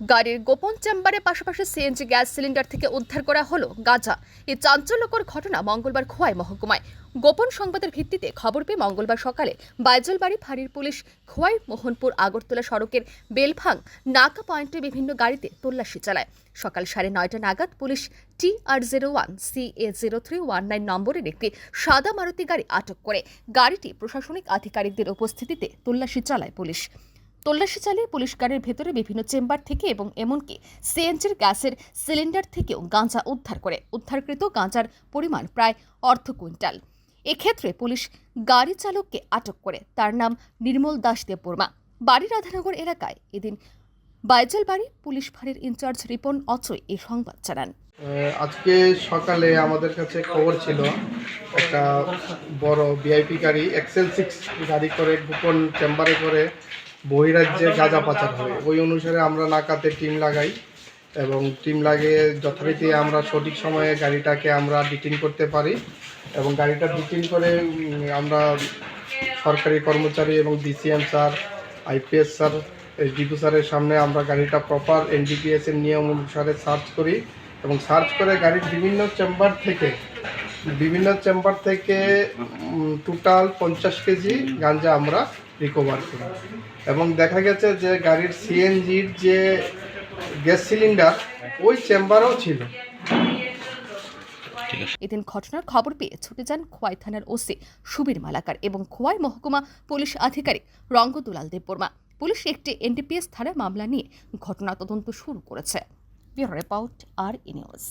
গাড়ির গোপন চেম্বারের পাশাপাশি সিএনজি গ্যাস সিলিন্ডার থেকে উদ্ধার করা হলো গাঁজা। এই চাঞ্চল্যকর ঘটনা মঙ্গলবার খোয়াই মহকুমায়। গোপন সংবাদের ভিত্তিতে খবর পেয়ে মঙ্গলবার সকালে বাইজলবাড়ি ফাঁড়ির পুলিশ খোয়াই মোহনপুর আগরতলা সড়কের বেলভাং নাকা পয়েন্টে বিভিন্ন গাড়িতে তল্লাশি চালায়। সকাল সাড়ে নয়টা নাগাদ police T R zero one, C A zero three one nine নম্বরের একটি সাদা মারুতি গাড়ি আটক করে। গাড়িটি প্রশাসনিক আধিকারিকদের উপস্থিতিতে তল্লাশি চালায় পুলিশ। তল্লাশি চালিয়ে পুলিশ গাড়ির ভেতরে বিভিন্ন চেম্বার থেকে এবং এমনকি সিএনজির গ্যাসের সিলিন্ডার থেকেও গাঁজা উদ্ধার করে। উদ্ধারকৃত গাঁজার পরিমাণ প্রায় অর্ধ কুইন্টাল। এক্ষেত্রে পুলিশ গাড়ি চালককে আটক করে। তার নাম নির্মল দাস দেববর্মা। বাড়ি রাধানগর এলাকায় এদিন বাইজল বাড়ি পুলিশ ফাঁড়ির ইনচার্জ রিপন অচয় এই সংবাদ জানান। আজকে সকালে আমাদের কাছে খবর ছিল, একটা বড় ভিআইপি গাড়ি এক্সেল সিক্স গাড়ি করে গোপন চেম্বারে করে বহিরাজ্যে গাঁজা পাচার হয় ওই অনুসারে আমরা নাকাতে টিম লাগাই এবং টিম লাগিয়ে যথারীতি আমরা সঠিক সময়ে গাড়িটাকে আমরা ডিটেন করতে পারি এবং গাড়িটা ডিটেন করে আমরা সরকারি কর্মচারী এবং ডিসিএম স্যার, আইপিএস স্যার ডিপু স্যারের সামনে আমরা গাড়িটা প্রপার এনডিপিএস এর নিয়ম অনুসারে সার্চ করি এবং সার্চ করে গাড়ির বিভিন্ন চেম্বার থেকে বিভিন্ন চেম্বার থেকে টোটাল পঞ্চাশ কেজি গাঞ্জা আমরা রিকভার করি। এবং দেখা গেছে যে গাড়ির সিএনজির যে গ্যাস সিলিন্ডার, ওই চেম্বারেও ছিল। এদিন ঘটনার খবর পেয়ে ছুটে যান খোয়াই থানার ওসি সুবীর মালাকার এবং খোয়াই মহকুমা পুলিশ আধিকারিক রঙ্গদুলাল দেববর্মা। পুলিশ একটি এনডিপিএস থানার মামলা নিয়ে ঘটনা তদন্ত শুরু করেছে। রিপোর্ট আর ই নিউজ